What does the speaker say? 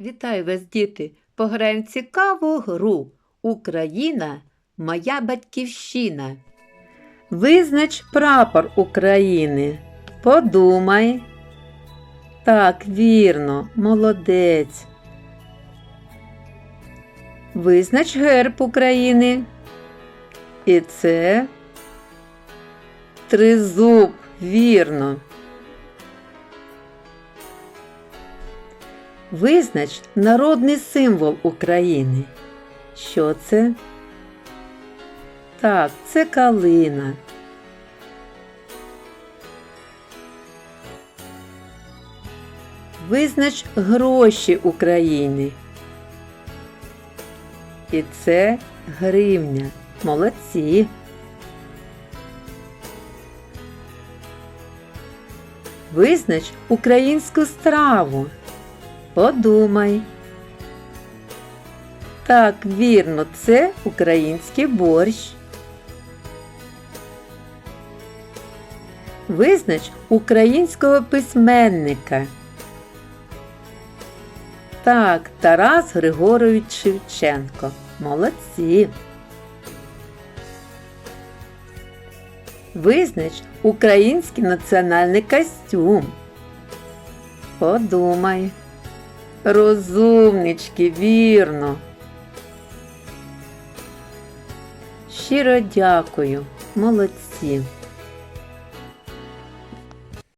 Вітаю вас, діти! Пограємо цікаву гру. Україна моя батьківщина. Визнач прапор України. Подумай. Так, вірно, молодець. Визнач герб України. І це тризуб, вірно. Визнач народний символ України. Що це? Так, це калина. Визнач гроші України. І це гривня. Молодці. Визнач українську страву. Подумай. Так, вірно, це український борщ. Визнач українського письменника. Так, Тарас Григорович Шевченко. Молодці. Визнач український національний костюм. Подумай. Розумнички, вірно. Щиро дякую, молодці.